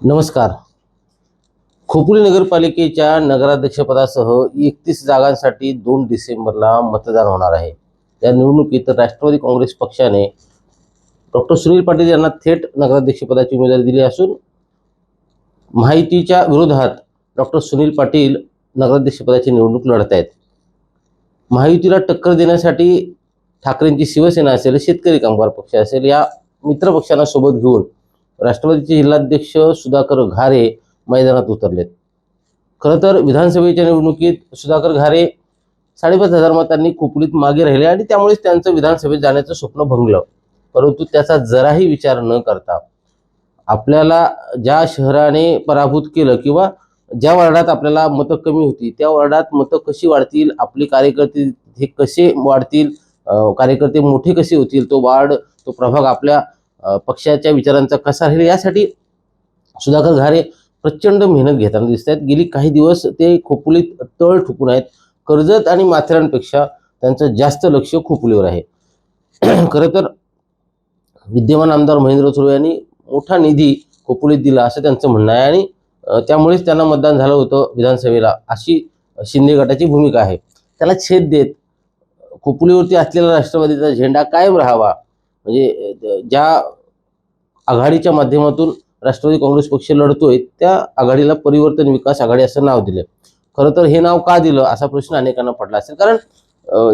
नमस्कार. खोपोली नगरपालिकेच्या नगराध्यक्षपदासह एकतीस जागांसाठी दोन डिसेंबरला मतदान होणार आहे. या निवडणुकीत राष्ट्रवादी काँग्रेस पक्षाने डॉक्टर सुनील पाटील यांना थेट नगराध्यक्षपदाची उमेदवारी दिली असून माहितीच्या विरोधात डॉक्टर सुनील पाटील नगराध्यक्षपदाची निवडणूक लढत आहेत. महायुतीला टक्कर देण्यासाठी ठाकरेंची शिवसेना असेल शेतकरी कामगार पक्ष असेल या मित्रपक्षांना सोबत घेऊन राष्ट्रवादीचे जिल्हाध्यक्ष सुधाकर घारे मैदानात उतरलेत. खरं तर विधानसभेच्या निवडणुकीत सुधाकर घारे साडेपाच हजार मतांनी खोपडीत मागे राहिले आणि त्यामुळेच त्यांचं विधानसभेत जाण्याचं स्वप्न भंगलं. परंतु त्याचा जराही विचार न करता आपल्याला ज्या शहराने पराभूत केलं किंवा ज्या वार्डात आपल्याला मतं कमी होती त्या वार्डात मतं कशी वाढतील आपले कार्यकर्ते हे कसे वाढतील कार्यकर्ते मोठे कसे होतील तो वार्ड तो प्रभाग आपल्या पक्षाच्या विचारांचा कसा राहील यासाठी सुधाकर घारे प्रचंड मेहनत घेताना दिसत आहेत गेली काही दिवस ते खोपुलीत तळ ठुकून आहेत. कर्जत आणि माथेरानपेक्षा त्यांचं जास्त लक्ष खोपुलीवर आहे. खरं तर विद्यमान आमदार महेंद्र सुर्वे यांनी मोठा निधी खोपुलीत दिला असं त्यांचं म्हणणं आहे आणि त्यामुळेच त्यांना मतदान झालं होतं विधानसभेला. अशी शिंदे गटाची भूमिका आहे. त्याला छेद देत खोपुलीवरती असलेला राष्ट्रवादीचा झेंडा कायम राहावा. म्हणजे ज्या आघाडीच्या माध्यमातून राष्ट्रवादी काँग्रेस पक्ष लढतोय त्या आघाडीला परिवर्तन विकास आघाडी असं नाव दिलं खरं तर हे नाव का दिलं असा प्रश्न अनेकांना पडला असेल. कारण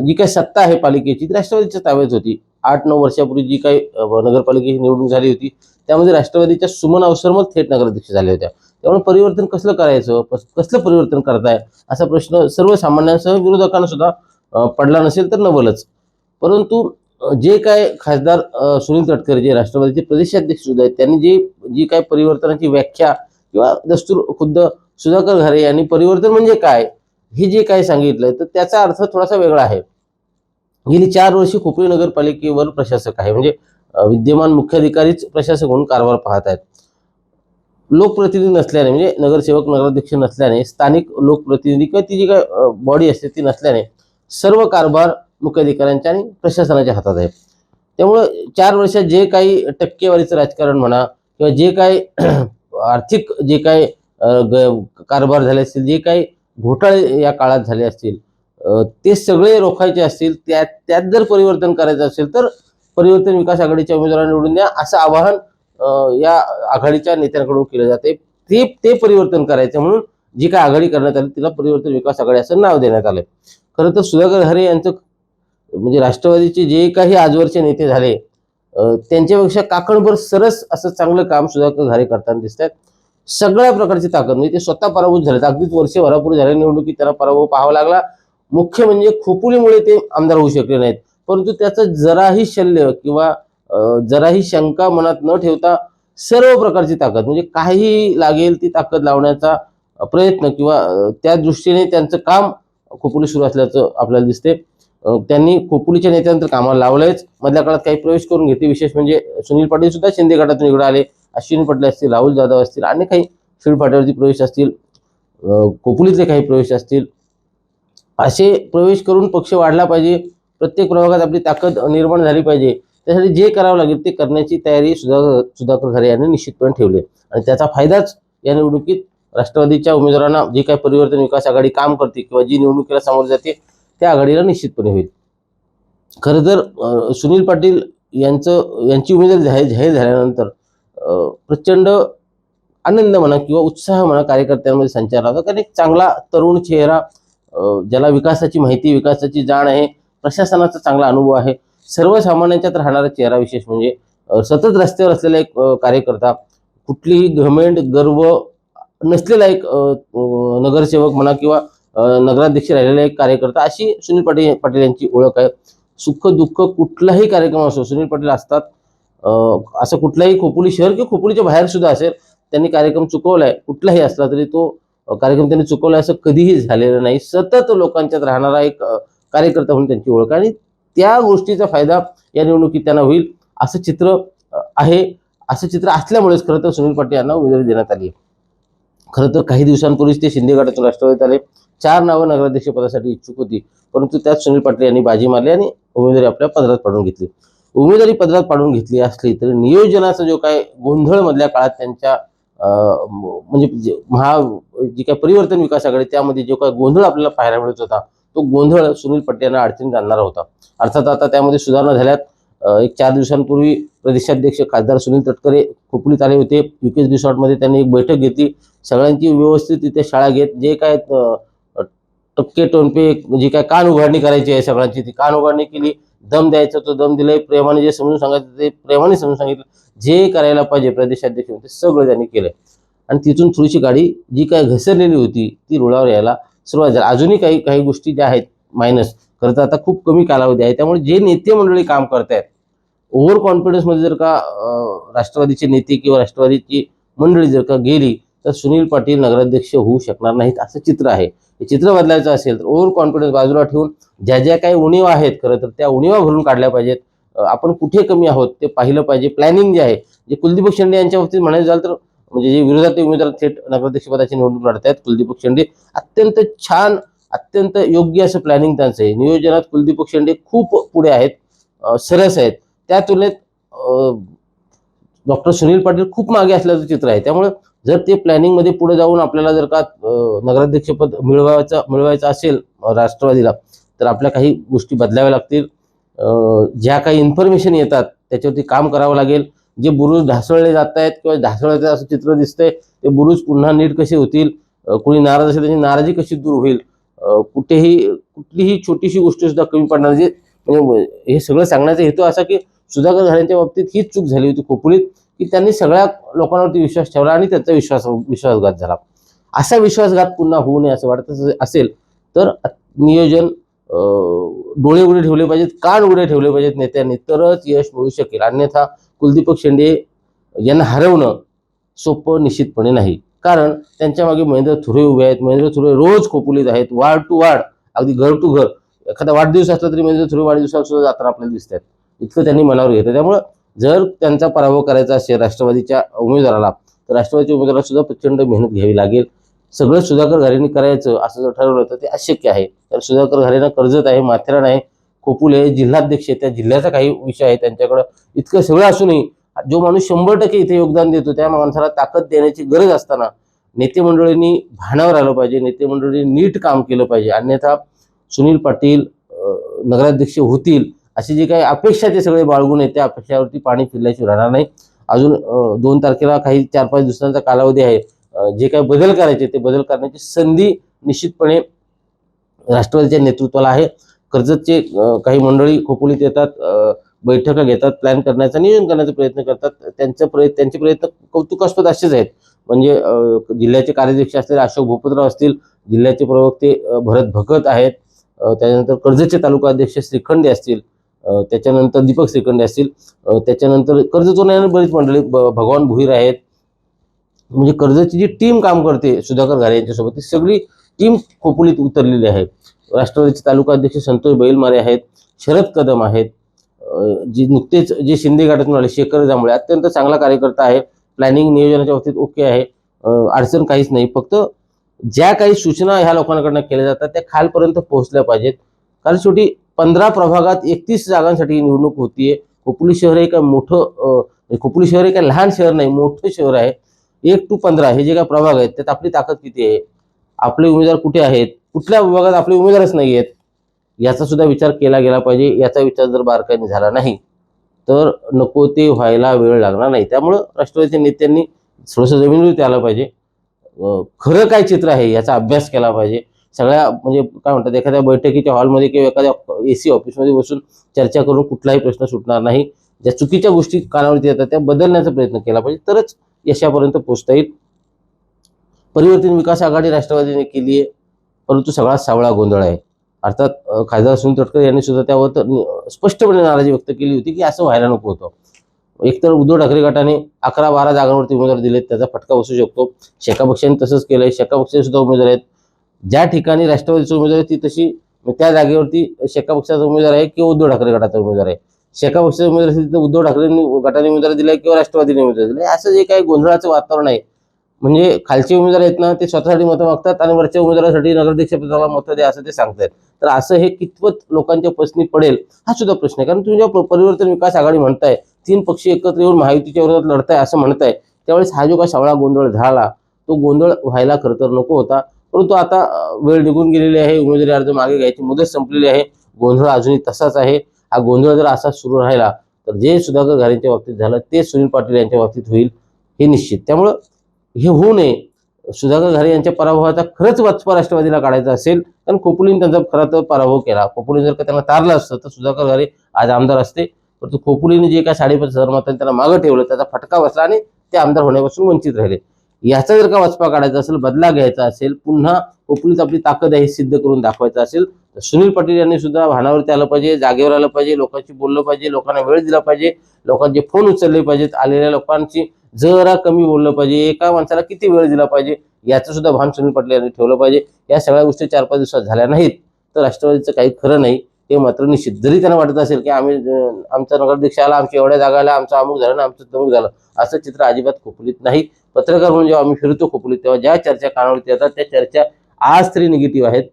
जी काही सत्ता आहे पालिकेची ती राष्ट्रवादीच्या ताब्यात होती. आठ नऊ वर्षापूर्वी जी काही नगरपालिकेची निवडणूक झाली होती त्यामध्ये राष्ट्रवादीच्या सुमन अवसरमत थेट नगराध्यक्ष झाले होत्या त्यामुळे परिवर्तन कसलं करायचं? कसलं परिवर्तन करताय? असा प्रश्न सर्वसामान्यांसह विरोधकांना सुद्धा पडला नसेल तर नवलच. परंतु जे काय खासदार सुनील तटकरे जे राष्ट्रवादीचे प्रदेशाध्यक्ष सुद्धा आहेत त्यांनी जे जी काय परिवर्तनाची व्याख्या किंवा दस्तूर खुद्द सुधाकर घरे यांनी परिवर्तन म्हणजे काय हे जे काय सांगितलंय तर त्याचा अर्थ थोडासा वेगळा आहे. गेली चार वर्षी खोपरी नगरपालिकेवर प्रशासक आहे म्हणजे विद्यमान मुख्याधिकारीच प्रशासक म्हणून कारभार पाहत आहेत. लोकप्रतिनिधी नसल्याने म्हणजे नगरसेवक नगराध्यक्ष नसल्याने स्थानिक लोकप्रतिनिधी किंवा ती जी काय बॉडी असते ती नसल्याने सर्व कारभार मुख्याधिकाऱ्यांच्या आणि प्रशासनाच्या हातात आहे. त्यामुळं चार वर्षात जे काही टक्केवारीचं राजकारण म्हणा किंवा जे काही आर्थिक जे काही कारभार झाले असतील जे काही घोटाळे या काळात झाले असतील ते सगळे रोखायचे असतील त्यात त्यात जर परिवर्तन करायचं असेल तर परिवर्तन विकास आघाडीच्या उमेदवारांना निवडून द्या. असं आवाहन या आघाडीच्या नेत्यांकडून केलं जाते. ते ते परिवर्तन करायचं म्हणून जी काय आघाडी करण्यात आली तिला परिवर्तन विकास आघाडी असं नाव देण्यात आलंय. खरं तर सुधाकर हरे यांचं म्हणजे राष्ट्रवादीचे जे काही आजवरचे नेते झाले त्यांच्यापेक्षा काकणभर सरस असं चांगलं काम सुद्धा घारे करताना दिसत आहेत सगळ्या प्रकारची ताकद म्हणजे ते स्वतः पराभूत झालेत. अगदीच वर्षे भरापूर झाल्या निवडणुकीत त्यांना पराभव पाहावा लागला. मुख्य म्हणजे खोपुलीमुळे ते आमदार होऊ शकले नाहीत. परंतु त्याचं जराही शल्य किंवा जराही शंका मनात न ठेवता सर्व प्रकारची ताकद म्हणजे काही लागेल ती ताकद लावण्याचा प्रयत्न किंवा त्या दृष्टीने त्यांचं काम खोपुली सुरू असल्याचं आपल्याला दिसते त्यांनी खोपोलीच्या नेत्यानंतर कामाला लावलंयच. मधल्या काळात काही प्रवेश करून घेतले. विशेष म्हणजे सुनील पाटील सुद्धा शिंदे गटातून इकडे आले. अश्विन पटेल असतील राहुल जाधव असतील आणि काही शिड पाटीलवरती प्रवेश असतील. अ, काही प्रवेश असतील. असे प्रवेश करून पक्ष वाढला पाहिजे. प्रत्येक प्रभागात आपली ताकद निर्माण झाली पाहिजे. त्यासाठी जे करावं लागेल ते करण्याची तयारी सुधाकर सुधाकर खरे यांनी निश्चितपणे ठेवली आहे. आणि त्याचा फायदाच या निवडणुकीत राष्ट्रवादीच्या उमेदवारांना जे काही परिवर्तन विकास आघाडी काम करते किंवा जी निवडणुकीला सामोरे जाते त्या आघाडीला निश्चितपणे होईल. खरं तर सुनील पाटील यांचं यांची उमेदवारी जाहीर जाहीर झाल्यानंतर प्रचंड आनंद म्हणा किंवा उत्साह म्हणा कार्यकर्त्यांमध्ये संचार होता. कारण एक चांगला तरुण चेहरा ज्याला विकासाची माहिती विकासाची जाण आहे प्रशासनाचा चांगला अनुभव आहे. सर्वसामान्यांच्यात राहणारा चेहरा विशेष म्हणजे सतत रस्त्यावर असलेला एक कार्यकर्ता कुठलीही घमेंड गर्व नसलेला एक नगरसेवक म्हणा किंवा नगराध्यक्ष राहिलेला एक कार्यकर्ता अशी सुनील पाटील पाटील यांची ओळख आहे. सुख दुःख कुठलाही कार्यक्रम असो सुनील पाटील असतात. असं कुठलाही खोपोली शहर किंवा खोपोलीच्या बाहेर सुद्धा असेल त्यांनी कार्यक्रम चुकवलाय. कुठलाही असला तरी तो कार्यक्रम त्यांनी चुकवलाय असं कधीही झालेलं नाही. सतत लोकांच्यात राहणारा एक कार्यकर्ता म्हणून त्यांची ओळख आणि त्या गोष्टीचा फायदा या निवडणुकीत त्यांना होईल असं चित्र आहे. असं चित्र असल्यामुळेच खरं तर सुनील पाटील यांना उमेदवारी देण्यात आली खरं तर काही दिवसांपूर्वीच ते शिंदे गटातून राष्ट्रवादीत आले. चार नावं नगराध्यक्ष पदासाठी इच्छुक होती. परंतु त्यात सुनील पाटील यांनी बाजी मारली आणि उमेदवारी आपल्या पदरात पाडून घेतली. उमेदवारी पदरात पाडून घेतली असली तरी नियोजनाचा जो काय गोंधळ मधल्या काळात त्यांच्या म्हणजे जे- महा जी काय परिवर्तन विकास आघाडी त्यामध्ये जो काय गोंधळ आपल्याला पाहायला मिळत होता तो गोंधळ सुनील पटेल यांना अडचणीत आणणारा होता. अर्थात आता त्यामध्ये सुधारणा झाल्यात. एक चार दिवसांपूर्वी प्रदेशाध्यक्ष खासदार सुनील तटकरे खोपलीत आले होते. युकेश रिसॉर्टमध्ये त्यांनी एक बैठक घेतली. सगळ्यांची व्यवस्थित तिथे शाळा घेत जे काय टक्के टोनपे जी काय कान उघडणी करायची आहे सगळ्यांची ती कान उघडणी केली दम द्यायचा तो दम दिलाय. प्रेमाने जे समजून सांगायचं ते प्रेमाने समजून सांगितलं. जे करायला पाहिजे प्रदेशाध्यक्ष होते सगळं त्यांनी केलं आणि तिथून थोडीशी गाडी जी काय घसरलेली होती ती रुळावर यायला सुरुवात झाली. अजूनही काही काही गोष्टी ज्या आहेत मायनस खरं तर आता खूप कमी कालावधी आहे. त्यामुळे जे नेते मंडळी काम करतायत ओव्हर कॉन्फिडन्समध्ये जर का राष्ट्रवादीचे नेते किंवा राष्ट्रवादीची मंडळी जर का गेली तर सुनील पाटील नगराध्यक्ष होऊ शकणार नाहीत असं चित्र आहे. हे चित्र बदलायचं असेल तर ओव्हर कॉन्फिडन्स बाजूला ठेवून ज्या ज्या काही उणीवा आहेत खरं तर त्या उणीवा भरून काढल्या पाहिजेत. आपण कुठे कमी आहोत ते पाहिलं पाहिजे. प्लॅनिंग जे आहे जे कुलदीप शेंडे यांच्या बाबतीत म्हणायचं झालं तर म्हणजे जे विरोधात उमेदवार थेट नगराध्यक्षपदाची निवडणूक लढत आहेत कुलदीप शेंडे. अत्यंत छान अत्यंत योग्य असं प्लॅनिंग त्यांचं आहे. नियोजनात कुलदीप शेंडे खूप पुढे आहेत सरस आहेत. त्या तुलनेत डॉक्टर सुनील पाटील खूप मागे असल्याचं चित्र आहे. त्यामुळे जर ते प्लॅनिंगमध्ये पुढे जाऊन आपल्याला जर का नगराध्यक्षपद मिळवायचं मिळवायचं असेल राष्ट्रवादीला तर आपल्या काही गोष्टी बदलाव्या लागतील. ज्या काही इन्फॉर्मेशन येतात त्याच्यावरती काम करावं लागेल. जे बुरुज ढासळले जात आहेत किंवा ढासळले असं चित्र दिसतंय ते बुरुज पुन्हा नीट कसे होतील? कोणी नाराज असेल त्याची नाराजी कशी दूर होईल? कुठेही कुठलीही छोटीशी गोष्ट सुद्धा कमी पडणार जे म्हणजे हे सगळं सांगण्याचा हेतू असा की सुधाकर झाल्यांच्या बाबतीत हीच चूक झाली होती खोपुलीत की त्यांनी सगळ्या लोकांवरती विश्वास ठेवला आणि त्याचा विश्वास विश्वासघात झाला. असा विश्वासघात पुन्हा होऊ नये असं वाटत असेल तर नियोजन डोळे उघडे ठेवले पाहिजेत कान उघडे ठेवले पाहिजेत नेत्यांनी तरच यश मिळू शकेल. अन्यथा कुलदीपक शेंडे यांना हरवणं सोपं निश्चितपणे नाही. कारण त्यांच्या मागे महेंद्र थुरे उभे आहेत. महेंद्र थुरे रोज खोपुलीत आहेत. वार्ड टू वार्ड अगदी घर टू घर. एखादा वाढदिवस असला तरी महेंद्र थुरे वाढदिवसाला सुद्धा जाताना आपल्याला दिसत आहेत इतकं त्यांनी मनावर घेतलं. त्यामुळं जर त्यांचा पराभव करायचा असेल राष्ट्रवादीच्या उमेदवाराला तर राष्ट्रवादीच्या उमेदवाराला सुद्धा प्रचंड मेहनत घ्यावी लागेल. सगळं सुधाकर घारेंनी करायचं असं जर ठरवलं तर ते अशक्य आहे. तर सुधाकर घारेंना कर्जत आहे माथेरान आहे कोपुल आहे जिल्हाध्यक्ष आहे त्या जिल्ह्याचा काही विषय आहे. त्यांच्याकडं इतकं सगळं असूनही जो माणूस शंभर टक्के इथे योगदान देतो त्या माणसाला ताकद देण्याची गरज असताना नेते मंडळींनी भानावर आलं पाहिजे. नेते मंडळींनी नीट काम केलं पाहिजे. अन्यथा सुनील पाटील नगराध्यक्ष होतील. अशी जी काही अपेक्षा ते सगळे बाळगून येते. त्या अपेक्षावरती पाणी फिरल्याशिवाय राहणार नाही. अजून दोन तारखेला काही चार पाच दिवसांचा कालावधी आहे. जे काही बदल करायचे ते बदल करण्याची संधी निश्चितपणे राष्ट्रवादीच्या नेतृत्वाला आहे. कर्जतचे काही मंडळी खोपोलीत येतात बैठका घेतात प्लॅन करण्याचा नियोजन करण्याचा प्रयत्न करतात. त्यांचा प्रयत्न त्यांचे प्रयत्न कौतुकास्पद असेच आहेत. म्हणजे जिल्ह्याचे कार्याध्यक्ष असलेले अशोक भूपतराव असतील जिल्ह्याचे प्रवक्ते भरत भगत आहेत. त्याच्यानंतर कर्जतचे तालुका अध्यक्ष श्रीखंडे असतील. त्याच्यानंतर दीपक श्रीखंडे असतील. त्याच्यानंतर कर्जतून बरीच मंडळी भगवान भुईर आहेत. म्हणजे कर्जची जी टीम काम करते सुधाकर घारे यांच्यासोबत ती सगळी टीम खोपोलीत उतरलेली आहे राष्ट्रवादीचे तालुका अध्यक्ष संतोष बैलमारे आहेत. शरद कदम आहेत. जे नुकतेच जे शिंदे गटातून आले शेखर जांभळे अत्यंत चांगला कार्यकर्ता आहे. प्लॅनिंग नियोजनाच्या बाबतीत ओके आहे. अडचण काहीच नाही. फक्त ज्या काही सूचना ह्या लोकांकडनं केल्या जातात त्या खालपर्यंत पोहोचल्या पाहिजेत. कारण शेवटी पंधरा प्रभागात एकतीस जागांसाठी निवडणूक होतीये. खोपोली शहर हे काय मोठं अं, खोपोली शहर हे काय लहान शहर नाही मोठं शहर आहे. एक टू पंधरा हे जे काही प्रभाग आहेत त्यात आपली ताकद किती आहे? आपले उमेदवार कुठे आहेत? कुठल्या विभागात आपले उमेदवारच नाही आहेत? याचा सुद्धा विचार केला गेला पाहिजे. याचा विचार जर बारकाईने झाला नाही तर नको ते व्हायला वेळ लागणार नाही. त्यामुळं राष्ट्रवादीच्या नेत्यांनी थोडंसं जमिनीवरती आलं पाहिजे. खरं काय चित्र आहे याचा अभ्यास केला पाहिजे. सगळ्या म्हणजे काय म्हणतात एखाद्या बैठकीच्या हॉलमध्ये किंवा एखाद्या ए सी ऑफिसमध्ये बसून चर्चा करून कुठलाही प्रश्न सुटणार नाही. ज्या चुकीच्या गोष्टी कानावरती येतात त्या बदलण्याचा प्रयत्न केला पाहिजे. तरच यशापर्यंत पोहोचता येईल. परिवर्तन विकास आघाडी राष्ट्रवादीने केली आहे परंतु सगळा सावळा गोंधळ आहे. अर्थात खासदार सुनील तटकरे यांनी सुद्धा त्यावर तर स्पष्टपणे नाराजी व्यक्त केली होती की असं व्हायला नको होतं. एकतर उद्धव ठाकरे गटाने अकरा बारा जागांवरती उमेदवार दिलेत त्याचा फटका बसू शकतो. शेका पक्षाने तसंच केलंय. शेका पक्षाने सुद्धा उमेदवार आहेत ज्या ठिकाणी राष्ट्रवादीचे उमेदवार आहे ती तशी त्या जागेवरती शेका पक्षाचा उमेदवार आहे किंवा उद्धव ठाकरे गटाचा उमेदवार आहे. शेका पक्षाचा उमेदवार असेल तर उद्धव ठाकरेंनी गटाने उमेदवार दिलाय किंवा राष्ट्रवादीने उमेदवार दिलाय असं जे काही गोंधळाचं वातावरण आहे म्हणजे खालचे उमेदवार आहेत ना ते स्वतःसाठी मतं मागतात आणि वरच्या उमेदवारासाठी नगराध्यक्षपदाला मतं द्या असं ते सांगतात. तर असं हे कितपत लोकांच्या पसनी पडेल हा सुद्धा प्रश्न आहे. कारण तुम्ही जेव्हा परिवर्तन विकास आघाडी म्हणताय तीन पक्ष एकत्र येऊन महायुतीच्या विरोधात लढताय असं म्हणताय त्यावेळेस हा जो का सावळा गोंधळ झाला तो गोंधळ व्हायला खरं तर नको होता. परंतु आता वेळ निघून गेलेली आहे. उमेदवारी अर्ज मागे घ्यायची मुदत संपलेली आहे. गोंधळ अजूनही तसाच आहे. हा गोंधळ जर असाच सुरू राहिला तर जे सुधाकर घारेंच्या बाबतीत झालं ते सुनील पाटील यांच्या बाबतीत होईल हे निश्चित. त्यामुळं हे होऊ नये. सुधाकर घारे यांच्या पराभवाचा खरंच वचपा राष्ट्रवादीला काढायचा असेल कारण खोपोलीने त्यांचा खरा तर पराभव केला. खोपोली जर का त्यांना तारलं असतं तर सुधाकर घारे आज आमदार असते. परंतु खोपोलीने जे काय साडेपाच हजार मतांनी त्यांना मागं ठेवलं त्याचा फटका बसला आणि ते आमदार होण्यापासून वंचित राहिले. याचा जर का वचपा काढायचा असेल बदला घ्यायचा असेल पुन्हा कोकणीत आपली ताकद आहे सिद्ध करून दाखवायचं असेल तर सुनील पाटील यांनी सुद्धा भानावरती आलं पाहिजे जागेवर आलं पाहिजे लोकांशी बोललं पाहिजे लोकांना वेळ दिला पाहिजे लोकांचे फोन उचलले पाहिजेत आलेल्या लोकांची जरा कमी बोललं पाहिजे एका माणसाला किती वेळ दिला पाहिजे याचं सुद्धा भान सुनील पाटील यांनी ठेवलं पाहिजे. या सगळ्या गोष्टी चार पाच दिवसात झाल्या नाहीत तर राष्ट्रवादीचं काही खरं नाही हे मात्र निश्चित. जरी त्यांना वाटत असेल की आम्ही आमचा नगराध्यक्ष आला आमच्या एवढ्या जागा आल्या आमचं अमुक झालं ना आमचं तमुक झालं असं चित्र अजिबात खोपलीत नाही. पत्रकार म्हणून जेव्हा आम्ही फिरतो खोपली तेव्हा ज्या चर्चा कानावरती येतात त्या चर्चा आज तरी निगेटिव्ह आहेत.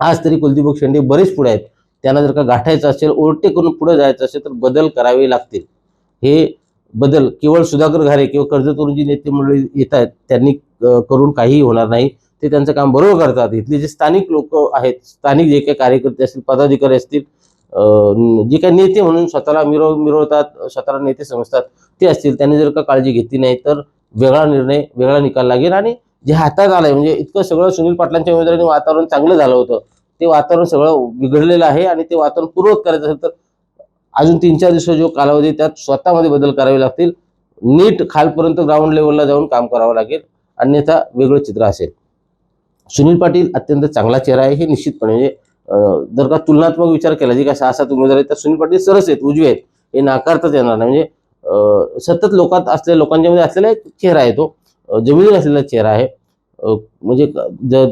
आज तरी कुलदीप शेंडे बरेच पुढे आहेत. त्यांना जर का गाठायचं असेल ओरटे करून पुढे जायचं असेल तर बदल करावे लागतील. हे बदल केवळ सुधाकर घारे किंवा कर्जतवरून जी नेते मंडळी येत आहेत त्यांनी करून काहीही होणार नाही. ते त्यांचं काम बरोबर करतात. इथले जे स्थानिक लोक आहेत स्थानिक जे काही कार्यकर्ते असतील पदाधिकारी असतील जे काही नेते म्हणून स्वतःला मिरव मिरवतात स्वतःला नेते समजतात ते असतील. त्यांनी जर का काळजी घेतली नाही तर वेगळा निर्णय वेगळा निकाल लागेल आणि जे हातात आलंय म्हणजे इतकं सगळं सुनील पाटलांच्या उमेदवारीने वातावरण चांगलं झालं होतं. ते वातावरण सगळं बिघडलेलं आहे आणि ते वातावरण पूर्वत करायचं असेल तर अजून तीन चार दिवस जो कालावधी त्यात स्वतःमध्ये बदल करावे लागतील. नीट खालपर्यंत ग्राउंड लेवलला जाऊन काम करावं लागेल. अन्यथा वेगळं चित्र असेल. सुनील पाटील अत्यंत चांगला चेहरा आहे हे निश्चितपणे म्हणजे जर का तुलनात्मक विचार केला जे काय सहा सात उमेदवार आहेत तर सुनील पाटील सरस आहेत उजवे आहेत. हे नाकारताच येणार नाही. म्हणजे सतत लोकात असलेल्या लोकांच्या मध्ये असलेला एक चेहरा आहे तो. जमिनीवर असलेला चेहरा आहे. म्हणजे ज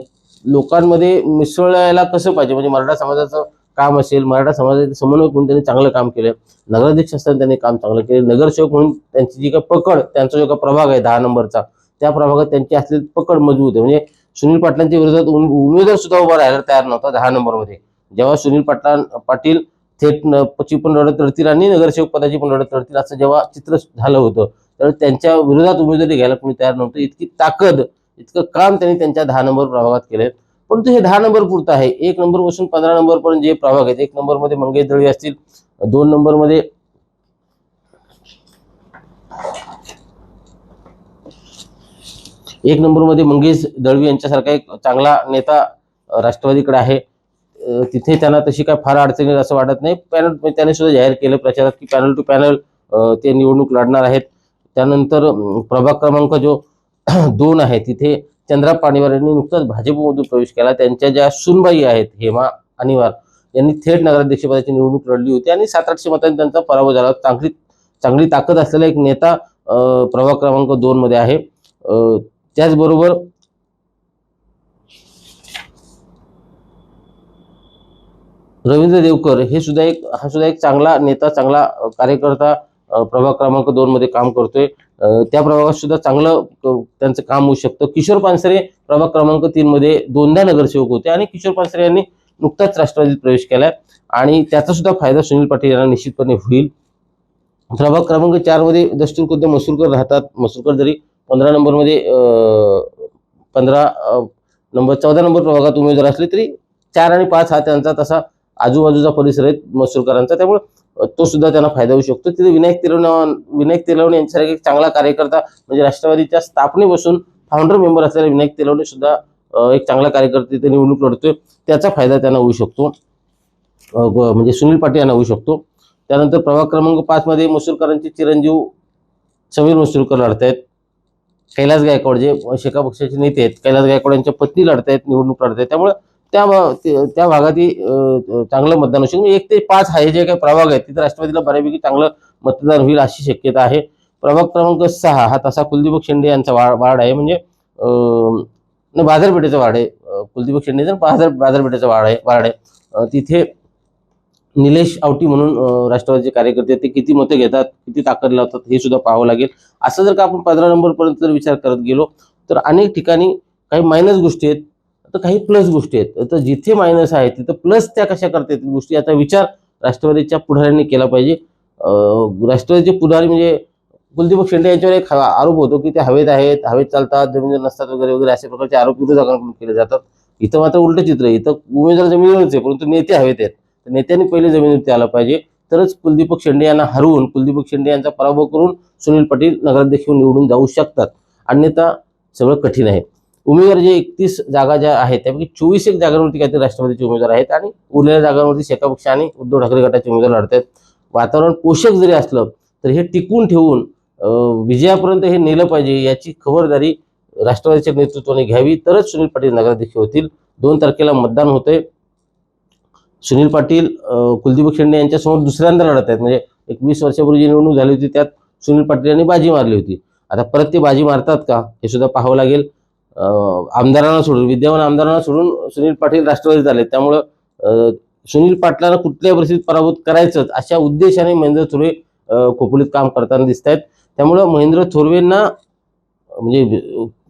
लोकांमध्ये मिसळायला कसं पाहिजे? म्हणजे मराठा समाजाचं काम असेल मराठा समाजाचे समन्वयक म्हणून त्यांनी चांगलं काम केलं नगराध्यक्ष असताना त्यांनी काम चांगलं केलं नगरसेवक म्हणून त्यांची जी काही पकड त्यांचा जो काही प्रभाग आहे दहा नंबरचा त्या प्रभागात त्यांची असलेली पकड मजबूत आहे. म्हणजे सुनील पाटलांच्या विरोधात उमेदवार सुद्धा उभा राहायला तयार नव्हता दहा नंबरमध्ये. जेव्हा सुनील पाटला पाटील थेट न- पण लढत लढतील आणि नगरसेवक पदाची पण लढत लढतील असं जेव्हा चित्र झालं होतं तर त्यांच्या विरोधात उमेदवारी घ्यायला कोणी तयार नव्हतं. इतकी ताकद इतकं काम त्यांनी त्यांच्या दहा नंबर प्रभागात केले परंतु हे दहा नंबर पुरतं आहे. एक नंबरपासून पंधरा नंबर पर्यंत जे प्रभाग आहेत एक नंबरमध्ये मंगेश दळवी असतील दोन नंबरमध्ये एक नंबरमध्ये मंगेश दळवी यांच्यासारखा एक चांगला नेता राष्ट्रवादीकडे आहे. तिथे त्यांना तशी काय फार अडचणी असं वाटत नाही. पॅनल म्हणजे त्याने सुद्धा जाहीर केलं प्रचारात की पॅनल टू पॅनल ते निवडणूक लढणार आहेत. त्यानंतर प्रभाग क्रमांक जो दोन आहे तिथे चंद्रा पाणीवार यांनी नुकताच भाजपमधून प्रवेश केला. त्यांच्या ज्या सुनबाई आहेत हेमा अनिवार यांनी थेट नगराध्यक्षपदाची निवडणूक लढली होती आणि सात आठशे मतांनी त्यांचा पराभव झाला. चांगली चांगली ताकद असलेला एक नेता प्रभाग क्रमांक दोन मध्ये आहे त्याचबरोबर रवींद्र देवकर हे सुद्धा एक हा सुद्धा एक चांगला नेता चांगला कार्यकर्ता प्रभाग क्रमांक दोन मध्ये काम करतोय. त्या प्रभागात सुद्धा चांगलं त्यांचं काम होऊ शकतं. किशोर पानसरे प्रभाग क्रमांक तीन मध्ये दोनदा नगरसेवक होते आणि किशोर पानसरे यांनी नुकताच राष्ट्रवादीत प्रवेश केलाय. आणि त्याचा सुद्धा फायदा सुनील पाटील यांना निश्चितपणे होईल. प्रभाग क्रमांक चारमध्ये दस्तूर खुद्द मसूरकर राहतात. मसूरकर जरी पंधरा नंबरमध्ये पंधरा नंबर चौदा नंबर प्रभागात उमेदवार असले तरी चार आणि पाच हा त्यांचा तसा आजूबाजूचा परिसर आहे मसूरकरांचा त्यामुळे तो सुद्धा त्यांना फायदा होऊ शकतो. तिथे विनायक तेलवणे विनायक तेलवणे यांच्यासारखे एक चांगला कार्यकर्ता म्हणजे राष्ट्रवादीच्या स्थापनेपासून फाउंडर मेंबर असलेला विनायक तेलवणे सुद्धा एक चांगला कार्यकर्ता तिथे निवडणूक लढतोय. त्याचा फायदा त्यांना होऊ शकतो. म्हणजे सुनील पाटील यांना होऊ शकतो. त्यानंतर प्रभाग क्रमांक पाच मध्ये मसूरकरांचे चिरंजीव समीर मसूरकर लढतायत. कैलास गायकवाड जे शेका पक्षाचे नेते आहेत कैलास गायकवाड यांच्या पत्नी लढतायत निवडणूक लढतायत. त्यामुळे त्या ते- त्या भागातही चांगलं मतदान होऊ शकतं. एक ते पाच हा जे काही प्रभाग आहेत तिथे राष्ट्रवादीला बऱ्यापैकी चांगलं मतदान होईल अशी शक्यता आहे. प्रभाग क्रमांक सहा हा तसा कुलदीपक शेंडे यांचा वा वाढ आहे. म्हणजे बाजारपेठेचा वार्ड आहे. कुलदीपक शेंडेचा बाजार बाजारपेठेचा वार्ड आहे वाढ आहे. तिथे निलेश आवटी म्हणून राष्ट्रवादीचे कार्यकर्ते आहेत, ते किती मतं घेतात किती ताकद लावतात हे सुद्धा पाहावं लागेल. असं जर का आपण पंधरा नंबरपर्यंत जर विचार करत गेलो तर अनेक ठिकाणी काही मायनस गोष्टी आहेत. तर काही प्लस गोष्टी आहेत. तर जिथे मायनस आहे तिथं प्लस त्या कशा करता येतील गोष्टी याचा विचार राष्ट्रवादीच्या पुढाऱ्यांनी केला पाहिजे. राष्ट्रवादीचे पुढारी म्हणजे कुलदीप शेंडे यांच्यावर एक आरोप होतो की ते हवेत आहेत हवेत चालतात जमिनीवर नसतात वगैरे वगैरे अशा प्रकारचे आरोप विरोधकांकडून केले जातात. इथं मात्र उलट चित्र आहे. इथं उमेदवार जमिनीवरच आहे परंतु नेते हवेत आहेत. तर नेत्यांनी पहिले जमिनीवरती आलं पाहिजे. तरच कुलदीपक शेंडे यांना हरवून कुलदीपक शेंडे यांचा पराभव करून सुनील पाटील नगराध्यक्ष निवडून जाऊ शकतात. अन्यथा सगळं कठीण आहे. उमेदवार जे एकतीस जागा ज्या आहेत त्यापैकी चोवीस एक जागांवरती काहीतरी राष्ट्रवादीचे उमेदवार आहेत आणि उरलेल्या जागांवरती शेका पक्ष आणि उद्धव ठाकरे गटाचे उमेदवार लढत आहेत वातावरण पोषक जरी असलं तर हे टिकून ठेवून विजयापर्यंत हे नेलं पाहिजे याची खबरदारी राष्ट्रवादीच्या नेतृत्वाने घ्यावी. तरच सुनील पाटील नगराध्यक्ष होतील. दोन तारखेला मतदान होते सुनील पाटील कुलदीप कुलदीपक शेंडे यांच्यासमोर दुसऱ्यांदा लढत आहेत. म्हणजे एक वीस वर्षापूर्वी जी निवडणूक झाली होती त्यात सुनील पाटील यांनी बाजी मारली होती. आता परत ते बाजी मारतात का हे सुद्धा पाहावं लागेल. आमदारांना सोडून विद्यमान आमदारांना सोडून सुनील पाटील राष्ट्रवादी झाले. त्यामुळं सुनील पाटलांना कुठल्याही परिस्थितीत पराभूत करायचंच अशा उद्देशाने महेंद्र थोरवे खोपोलीत काम करताना दिसत आहेत त्यामुळं महेंद्र थोरवेंना म्हणजे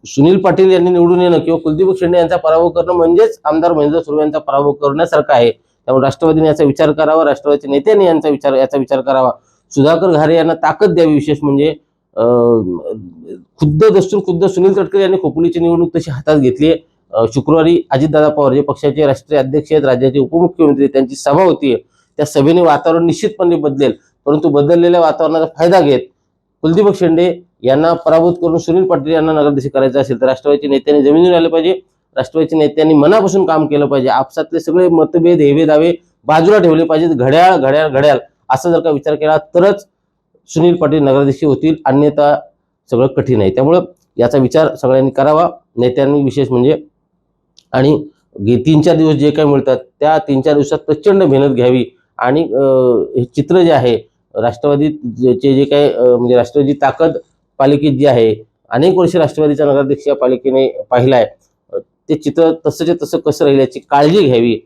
सुनील पाटील यांनी निवडून येणं किंवा कुलदीप शेंडे यांचा पराभव करणं म्हणजेच आमदार महेंद्र थोरवे यांचा पराभव करण्यासारखं आहे. त्यामुळे राष्ट्रवादीने याचा विचार करावा राष्ट्रवादीच्या नेत्यांनी यांचा विचार याचा विचार करावा. सुधाकर घारे यांना ताकद द्यावी विशेष म्हणजे खुद्द दस्तूर खुद्द सुनील तटकरे यांनी खोपोलीची निवडणूक तशी हातात घेतली आहे. शुक्रवारी अजितदादा पवार जे पक्षाचे राष्ट्रीय अध्यक्ष आहेत राज्याचे उपमुख्यमंत्री त्यांची सभा होती. त्या सभेने वातावरण निश्चितपणे बदलेल परंतु बदललेल्या वातावरणाचा फायदा घेत कुलदीपक शेंडे यांना पराभूत करून सुनील पाटील यांना नगराध्यक्ष करायचं असेल तर राष्ट्रवादीच्या नेत्यांनी जमिनीवर आले पाहिजे. राष्ट्रवादीच्या नेत्यांनी मनापासून काम केलं पाहिजे. आपसातले सगळे मतभेद हेवे दावे बाजूला ठेवले पाहिजेत. घड्याळ घड्याळ घड्याळ. असा जर का विचार केला तरच सुनील पाटील नगराध्यक्ष होतील अन्यथा सगळं कठीण आहे. त्यामुळं याचा विचार सगळ्यांनी करावा. नेत्यांनी विशेष म्हणजे आणि गे तीन चार दिवस जे काही मिळतात त्या तीन चार दिवसात प्रचंड मेहनत घ्यावी. आणि हे चित्र जे आहे राष्ट्रवादीचे जे काही म्हणजे राष्ट्रवादी ताकद पालिकेत जी आहे अनेक वर्ष राष्ट्रवादीचा नगराध्यक्ष या पालिकेने पाहिला आहे ते चित्र तसंच्या तसं कसं राहील याची काळजी घ्यावी.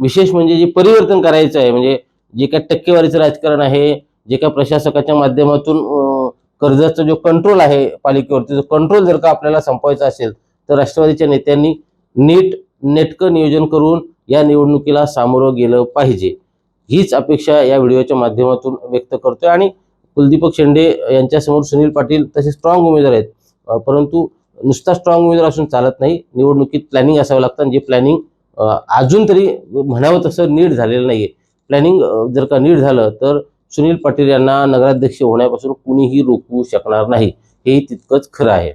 विशेष म्हणजे जे परिवर्तन करायचं आहे म्हणजे जे काही टक्केवारीचं राजकारण आहे जे काही प्रशासकाच्या माध्यमातून कर्जाचा जो कंट्रोल आहे पालिकेवरती जो कंट्रोल जर का आपल्याला संपवायचा असेल तर राष्ट्रवादीच्या नेत्यांनी नीट नेटकं नियोजन करून या निवडणुकीला सामोरं गेलं पाहिजे. हीच अपेक्षा या व्हिडिओच्या माध्यमातून व्यक्त करतोय. आणि कुलदीपक शेंडे यांच्यासमोर सुनील पाटील तसे स्ट्रॉंग उमेदवार आहेत. परंतु नुसता स्ट्रॉंग उमेदवार असून चालत नाही. निवडणुकीत प्लॅनिंग असावं लागतं. आणि जे प्लॅनिंग अजून तरी म्हणावं तसं नीट झालेलं नाही प्लॅनिंग जर का नीट झालं तर सुनील पाटील यांना नगराध्यक्ष होण्यापासून कुणीही रोखू शकणार नाही. हेही तितकंच खरं आहे.